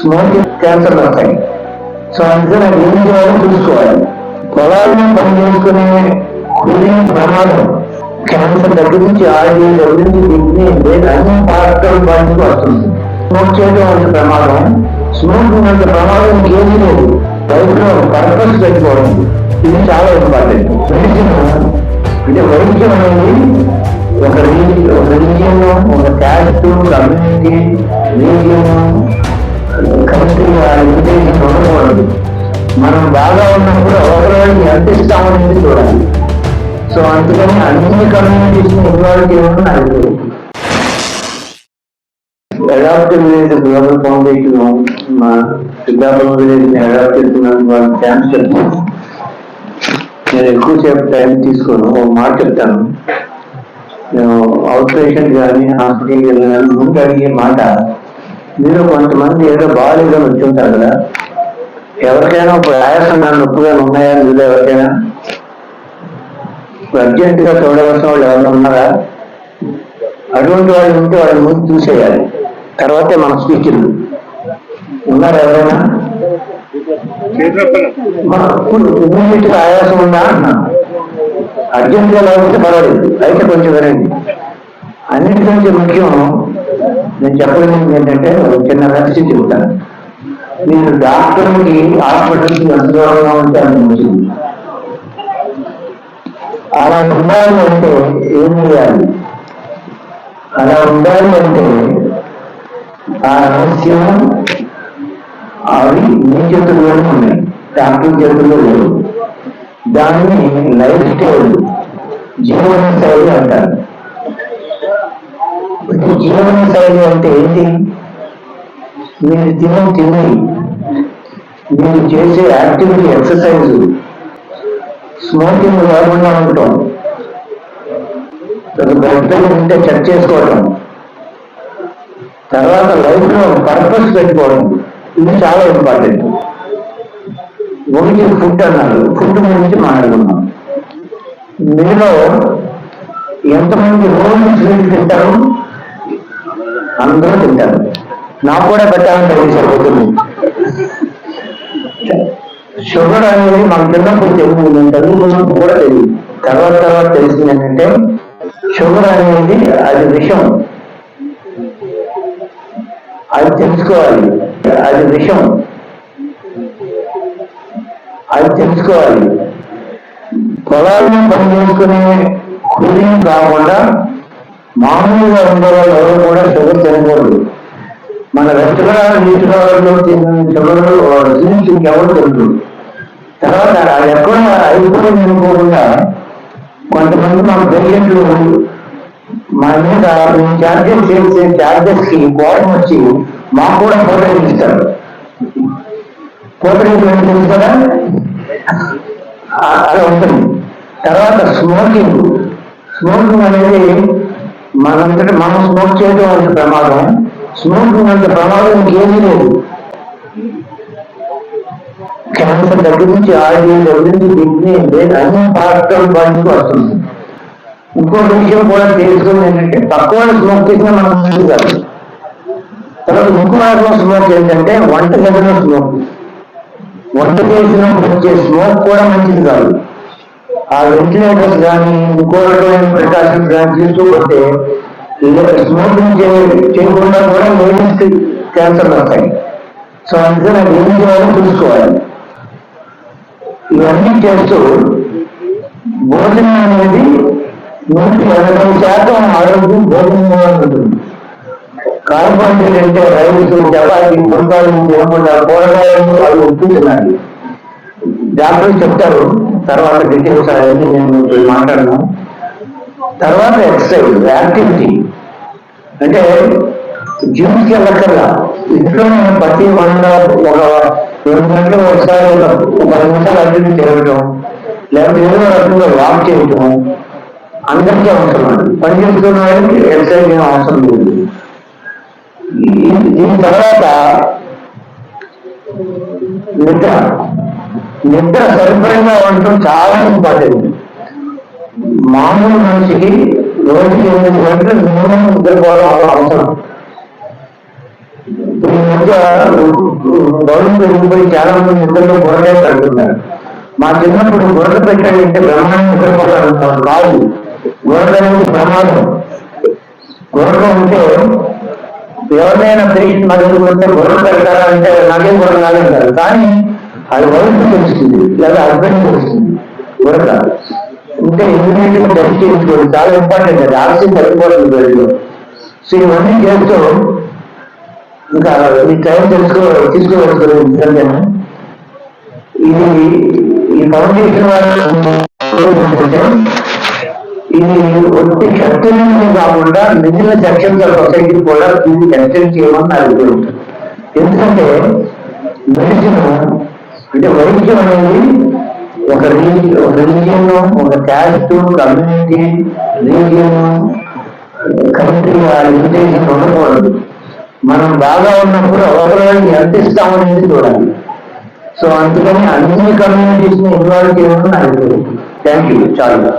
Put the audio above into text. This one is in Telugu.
స్మోకింగ్ క్యాన్సర్ వస్తాయి సో అందుకని అది ఏం చేయాలో చూసుకోవాలి. పొలాలను పనిచేసుకునే చేసుకునే ప్రమాదం. క్యాన్సర్ దగ్గర నుంచి ఆడి దగ్గర నుంచి కిడ్నీ బ్రెయిన్ అన్ని పార్టల్ బాడీకి వస్తుంది. స్మోక్ చేయడం అంత ప్రమాదం. స్మోకింగ్ అంత ప్రమాదం ఏమీ లేదు. లైఫ్ పర్పస్ పెట్టుకోవడం. ఇది చాలా ఇంపార్టెంట్. మెడిసిన్ అంటే వైద్యం అనేది ఒక రీజన్ ఒక రీజియన్ ఒక caste community region. Country limitation ఉండకూడదు మనం బాగా ఉన్నప్పుడు ఒకరికి ఎంత ఇస్తామనేది చూడాలి. సో అందుకని అన్ని కమ్యూనిటీస్ ఇన్వాల్వ్ చేయడం నాకు అడాప్టివ్ విలేజ్ గ్లోబల్ ఫౌండేషన్ మా సిద్ధాపురం విలేజ్ని అడాప్ట్ చేస్తున్నాను వాళ్ళ థ్యాంక్స్ చెప్తాను నేను ఎక్కువసేపు టైం తీసుకోను. ఒక మాట చెప్తాను. నేను అవుట్ పేషెంట్ కానీ హాస్పిటల్కి వెళ్ళిన ముందు అడిగే మాట మీరు కొంతమంది ఏదో బాగాలేదని వచ్చింటారు కదా. ఎవరికైనా ఇప్పుడు ఆయాసంగా నొప్పిగా ఉన్నాయా మీరు ఎవరికైనా? అర్జెంట్గా చూడవలసిన వాళ్ళు ఎవరైనా ఉన్నారా? అటువంటి వాళ్ళు ఉంటే వాళ్ళ ముందు చూసేయాలి. తర్వాతే మన స్పీచ్లు ఉన్నారు ఎవరైనా? ఇమ్మీడియట్గా ఆయాసం ఉందా? అన్నాను అర్జెంట్గా లేకపోతే పర్వాలేదు. అయితే కొంచెం వినండి. అన్నిటికంటే ముఖ్యం నేను చెప్పడం ఏంటంటే ఒక చిన్న రహస్యం చెబుతాను. మీరు డాక్టర్కి హాస్పిటల్కి ఎంత దూరంగా ఉంటే అంత మంచిది అలా ఉండాలి అంటే ఏం చేయాలి? అలా ఉండాలి అంటే ఆ రహస్యం అవి మీ చేతుల్లోనే ఉన్నాయి. డాక్టర్ చేతుల్లో లేవు. దాన్ని లైఫ్ స్టైల్ జీవన శైలి అంటారు. ఈ జీవన శైలి అంటే ఏంటి? మీరు తినే తిని మీరు చేసే యాక్టివిటీ ఎక్సర్సైజ్. స్మోకింగ్ లేకుండా ఉండటం. బ్లడ్ ఉంటే చెక్ చేసుకోవటం. తర్వాత లైఫ్లో పర్పస్ పెట్టుకోవడం. ఇది చాలా ఇంపార్టెంట్. ఒకటి ఫుడ్ అన్నారు. ఫుడ్ గురించి మాట్లాడుకున్నాం మీలో ఎంతమంది రోజు స్వీట్ తింటారు? అందరూ తింటారు నాకు కూడా పెట్టాలని తెలిసారు పొద్దున్న షుగర్ అనేది మన చిన్నప్పుడు తెలియదు నేను చదువుకున్నప్పుడు కూడా తెలియదు. తర్వాత తర్వాత తెలిసింది ఏంటంటే షుగర్ అనేది అది విషం. అది తెలుసుకోవాలి. అది విషం. అది తెలుసుకోవాలి. పొలాలను పని చేసుకునే కూలింగ్ కాకుండా మామూలుగా ఉండే వాళ్ళు ఎవరు కూడా షుగర్ తినకూడదు మన రెస్టారెంట్ నీటిలో తిన్న షుగర్ జ్యూస్ ఇంకెవరు తెలుసు తర్వాత అది ఎక్కడ అయిపోయింది అనుకోకుండా కొంతమంది మన పేషెంట్లు మన మీద ఛార్జెస్ చేసే ఛార్జెస్కి కోపం వచ్చి మాకు కూడా ఫోటో ఇస్తారు కదా? అలా ఉంటుంది. తర్వాత స్మోకింగ్ స్మోకింగ్ అనేది మనంతటి మనం స్మోక్ చేయడం అంత ప్రమాదం. స్మోక్ ఉన్నంత ప్రమాదం ఇంకేమీ లేదు. క్యాన్సర్ దగ్గర నుంచి ఆయుర్వేదం దగ్గర నుంచి కిడ్నీ అన్ని పార్టల్ బాడీకి వస్తుంది. ఇంకొక విషయం కూడా తెలుసుకుంది ఏంటంటే తక్కువ స్మోక్ చేసినా మనం మంచిది కాదు. తర్వాత ఇంకో రకం స్మోక్ ఏంటంటే వంట గదిలో స్మోక్. వంట చేసినప్పుడు వచ్చే స్మోక్ కూడా మంచిది కాదు. ఆ వెంటిలేటర్స్ కానీ ఇంకో ప్రికాషన్స్ కానీ తీసుకోకపోతే స్మోకింగ్ చేయకుండా కూడా లేడీస్కి క్యాన్సర్ వస్తాయి. సో అందుకే నాకు ఏం చేయాలో చూసుకోవాలి. ఇవన్నీ చేస్తూ భోజనం అనేది నూటి ఎనభై శాతం ఆరోగ్యం భోజనంగా ఉంటుంది. కార్బోహైడ్రేట్ అంటే రైస్ చపాతి పుంకాలు తినకుండా కూరగాయలు అవి ఉప్పు జాగ్రత్త డాక్టర్లు చెప్తారు. తర్వాత డీటెయిల్స్ అవన్నీ నేను మాట్లాడను. తర్వాత ఎక్సర్సైజ్ యాక్టివిటీ అంటే జిమ్కి వెళ్ళక్కర్లా. ఇంట్లో నేను ప్రతి వంద ఒక రెండు గంటలు ఒకసారి ఒక పది నిమిషాలు అడ్డు తిరగటం లేకపోతే ఏదో రకంగా వాక్ చేయటం అందరికీ అవసరం అండి. పని చేసుకున్న వాళ్ళకి ఎక్సర్సైజ్ ఏం అవసరం లేదు. దీని తర్వాత నిద్ర. నిద్ర సరిపడంగా ఉండటం చాలా ఇంపార్టెంట్. మామూలు మనిషికి రోజుకి ఎనిమిది గంటలు మినిమం నిద్రపోవడం అవసరం. ఈ మధ్య గౌరవం పెరిగిపోయి చాలా మంది నిద్రలో బుర్రలే కడుతున్నారు మా చిన్నప్పుడు బుర్ర పెట్టాలంటే బ్రహ్మాండం నిద్రపోతారు కాదు. బుర్ర అనేది ప్రమాదం. బుర్ర ఉంటే ఎవరినైనా పేషెంట్ నా దగ్గర వస్తే బుర్ర పెడతారా అంటే నాకేం బుర్ర కాదంటారు కానీ అది వైఫ్ తెలుస్తుంది. లేదా హస్బెండ్ తెలుస్తుంది. వరక ఇంకా ఇండిపెండెంట్ టెస్ట్ చాలా ఇంపార్టెంట్ అది. ఆలస్యం సరిపోతుంది బ్లడ్లో సో ఇవన్నీ చేస్తూ ఇంకా ఈ టైం తెలుసుకో తీసుకోవచ్చు ఎందుకంటే ఇది ఈ ఫౌండేషన్ వాళ్ళు ఇది ఒట్టి చర్చనే కాకుండా మిగిలిన చర్చల సొసైటీ కూడా దీన్ని చర్చలు చేయమని నాకు ఉద్దేశం. ఎందుకంటే మెడిసిన్ అంటే వైద్యం అనేది ఒక ఒక రిలీజియన్ ఒక క్యాస్ట్ కమ్యూనిటీ రిలీజియన్ కంట్రీ ఆ లిమిటేషన్ ఉండకూడదు మనం బాగా ఉన్నప్పుడు అవసరానికి ఎంత ఇస్తామనేది చూడాలి. సో అందుకని అన్ని కమ్యూనిటీస్ని ఇన్వాల్వ్ చేయడం నాకు థ్యాంక్ యూ చాలా.